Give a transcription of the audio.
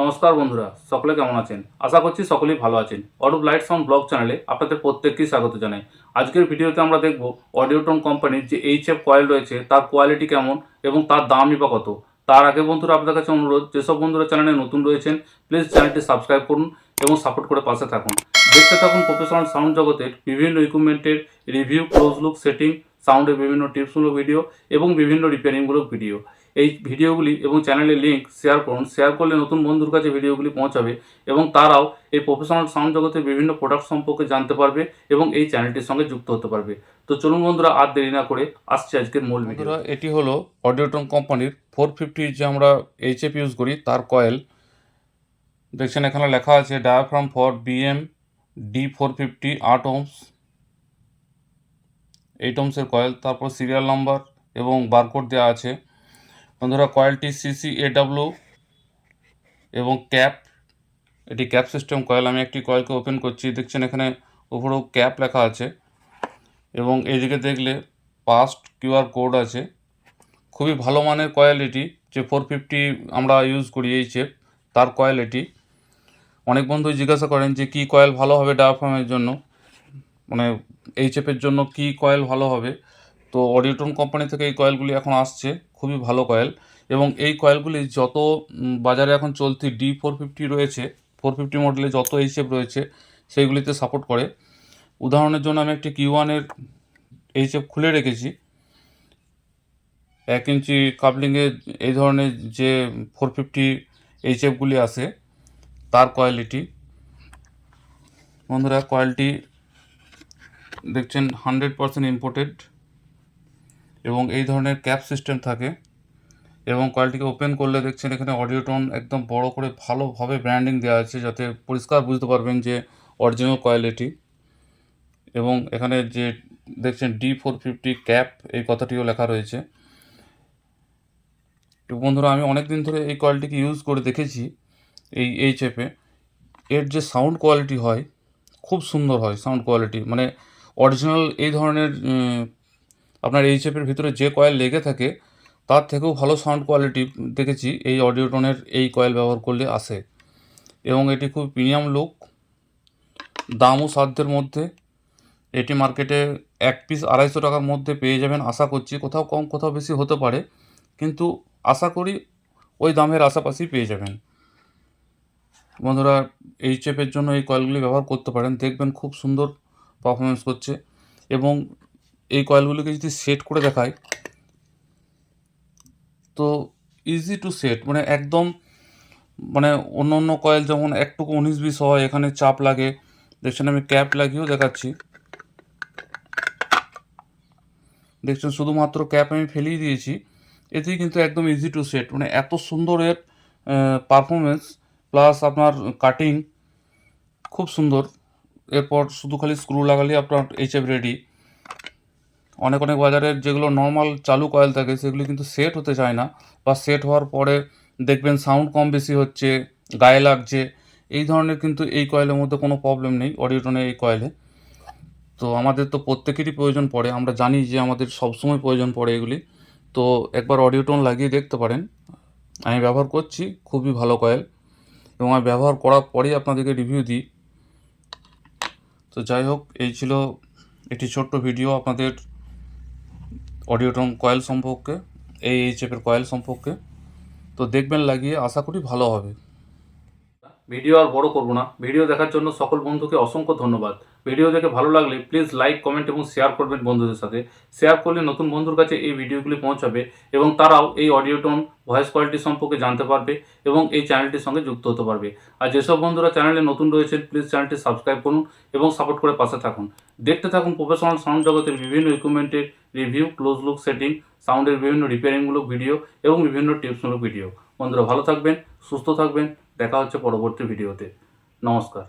নমস্কার বন্ধুরা, সকলে কেমন আছেন? আশা করছি সকলেই ভালো আছেন। অডুব লাইট সাউন্ড ব্লগ চ্যানেলে আপনাদের প্রত্যেককেই স্বাগত জানাই। আজকের ভিডিওতে আমরা দেখব অডিওটন কোম্পানির যে এইচ এফ কয়েল রয়েছে, তার কোয়ালিটি কেমন এবং তার দামই বা কত। তার আগে বন্ধুরা, আপনাদের কাছে অনুরোধ, যেসব বন্ধুরা চ্যানেলে নতুন রয়েছেন প্লিজ চ্যানেলটি সাবস্ক্রাইব করুন এবং সাপোর্ট করে পাশে থাকুন। দেখতে থাকুন প্রফেশনাল সাউন্ড জগতের বিভিন্ন ইকুইপমেন্টের রিভিউ ক্লোজ লুক সেটিং সাউন্ডের বিভিন্ন টিপসমূলক ভিডিও এবং বিভিন্ন রিপেয়ারিংমূলক ভিডিও এই ভিডিওগুলি এবং চ্যানেলের লিঙ্ক শেয়ার করুন। শেয়ার করলে নতুন বন্ধুর কাছে ভিডিওগুলি পৌঁছাবে এবং তারাও এই প্রফেশনাল সাউন্ড জগতের বিভিন্ন প্রোডাক্ট সম্পর্কে জানতে পারবে এবং এই চ্যানেলটির সঙ্গে যুক্ত হতে পারবে। তো চলুন বন্ধুরা, আর দেরি না করে আসছে আজকের মূল ভিডিও এটি হলো অডিওটন কোম্পানির ফোর ফিফটি যে আমরা এইচএফ ইউজ করি, তার কয়েল দেখছেন, এখানে লেখা আছে diaphragm for B M D four fifty আট ওমস এইট ওমসের কয়েল তারপর সিরিয়াল নাম্বার এবং বারকোড দেওয়া আছে। বন্ধুরা কয়েলটি সিসি এডাব্লিউ এবং ক্যাপ, এটি ক্যাপ সিস্টেম কয়েল। আমি একটি কয়েলকে ওপেন করছি, দেখছেন এখানে উপরেও ক্যাপ লেখা আছে। এবং এইদিকে দেখলে পাস্ট কিউআর কোড আছে। খুবই ভালো মানের কয়েল এটি, যে ফোর ফিফটি আমরা ইউজ করি এই চেপ, তার কয়েল এটি। অনেক বন্ধুই জিজ্ঞাসা করেন যে কী কয়েল ভালো হবে ডায়াফ্রামের জন্য মানে এই চেপের জন্য কী কয়েল ভালো হবে। তো অডিওটন কোম্পানি থেকে এই কয়েলগুলি এখন আসছে, খুবই ভালো কয়েল। এবং এই কয়েলগুলি যত বাজারে এখন চলতি ডি ফোর ফিফটি রয়েছে ফোর ফিফটি মডেলে যত এইচএফ রয়েছে, সেইগুলিতে সাপোর্ট করে। উদাহরণের জন্য আমি একটি কিউ ওয়ানের এই শেপ খুলে রেখেছি। এক ইঞ্চি কাপলিংয়ে এই ধরনের যে ফোর ফিফটি এইচএফগুলি আসে তার কোয়ালিটি বন্ধুরা কয়েলটি দেখছেন হান্ড্রেড পারসেন্ট ইম্পোর্টেড এবং এই ধরনের ক্যাপ সিস্টেম থাকে এবং কয়েলটিকে ওপেন করলে দেখছেন এখানে অডিও টোন একদম বড় করে ভালোভাবে ব্র্যান্ডিং দেওয়া আছে যাতে পরিষ্কার বুঝতে পারবেন যে অরিজিনাল কোয়ালিটি এবং এখানে যে দেখছেন ডি ফোর ফিফটি ক্যাপ এই কথাটিও লেখা রয়েছে। তো বন্ধুরা, আমি অনেক দিন ধরে এই কয়েলটিকে ইউজ করে দেখেছি এই এই চেপে এর যে সাউন্ড কোয়ালিটি হয়, খুব সুন্দর হয় সাউন্ড কোয়ালিটি মানে অরিজিনাল এই ধরনের আপনার এই চেপের ভিতরে যে কয়েল লেগে থাকে, তার থেকেও ভালো সাউন্ড কোয়ালিটি দেখেছি। এই অডিওটনের এই কয়েল ব্যবহার করলে আসে। এবং এটি খুব প্রিমিয়াম লুক দামও সাধ্যের মধ্যে। এটি মার্কেটে এক পিস আড়াইশো টাকার মধ্যে পেয়ে যাবেন আশা করছি। কোথাও কম, কোথাও বেশি হতে পারে। কিন্তু আশা করি ওই দামের আশাপাশি পেয়ে যাবেন। বন্ধুরা এই চেপের জন্য এই কয়েলগুলি ব্যবহার করতে পারেন। দেখবেন খুব সুন্দর পারফরমেন্স করছে। এবং এই কয়েলগুলিকে যদি সেট করে দেখায় তো ইজি টু সেট মানে একদম মানে অন্য অন্য কয়েল যেমন একটুকু উনিশ বিশ হয়, এখানে চাপ লাগে, দেখছেন আমি ক্যাপ লাগিয়েও দেখাচ্ছি। দেখছেন শুধুমাত্র ক্যাপ আমি ফেলিয়ে দিয়েছি, এতেই কিন্তু একদম ইজি টু সেট মানে এত সুন্দর এর পারফরমেন্স প্লাস আপনার কাটিং খুব সুন্দর। এরপর শুধু খালি স্ক্রু লাগালে আপনার এইচএফ রেডি অনেক অনেক বাজারের যেগুলো নর্মাল চালু কয়েল থাকে, সেগুলি কিন্তু সেট হতে চায় না বা সেট হওয়ার পরে দেখবেন সাউন্ড কম বেশি হচ্ছে, গায়ে লাগছে, এই ধরনের কিন্তু এই কয়েলের মধ্যে কোনো প্রবলেম নেই অডিওটনে এই কয়েলে তো আমাদের তো প্রত্যেকেরই প্রয়োজন পড়ে, আমরা জানি যে আমাদের সবসময় প্রয়োজন পড়ে এগুলি। তো একবার অডিওটোন লাগিয়ে দেখতে পারেন। আমি ব্যবহার করছি, খুবই ভালো কয়েল এবং আমি ব্যবহার করার পরেই আপনাদেরকে রিভিউ দিই। তো যাই হোক, এই ছিল একটি ছোট্ট ভিডিও আপনাদের অডিওটন কয়েল সম্পর্কে, এই এইচএফের কয়েল সম্পর্কে। তো দেখবেন লাগিয়ে আশা করি ভালো হবে। ভিডিও আর বড় করব না। ভিডিও দেখার জন্য সকল বন্ধুকে অসংখ্য ধন্যবাদ। ভিডিও দেখে ভালো লাগলে প্লিজ লাইক কমেন্ট এবং শেয়ার করবেন বন্ধুদের সাথে। শেয়ার করলে নতুন বন্ধুর কাছে এই ভিডিওগুলি পৌঁছাবে এবং তারাও এই অডিও টোন ভয়েস কোয়ালিটি সম্পর্কে জানতে পারবে এবং এই চ্যানেলটির সঙ্গে যুক্ত হতে পারবে। আর যেসব বন্ধুরা চ্যানেলে নতুন রয়েছেন প্লিজ চ্যানেলটি সাবস্ক্রাইব করুন এবং সাপোর্ট করে পাশে থাকুন। দেখতে থাকুন প্রফেশনাল সাউন্ড জগতের বিভিন্ন ইকুইপমেন্টের রিভিউ ক্লোজ লুক সেটিং সাউন্ডের বিভিন্ন রিপেয়ারিংমূলক ভিডিও এবং বিভিন্ন টিপসমূলক ভিডিও বন্ধুরা ভালো থাকবেন, সুস্থ থাকবেন, দেখা হচ্ছে পরবর্তী ভিডিওতে নমস্কার।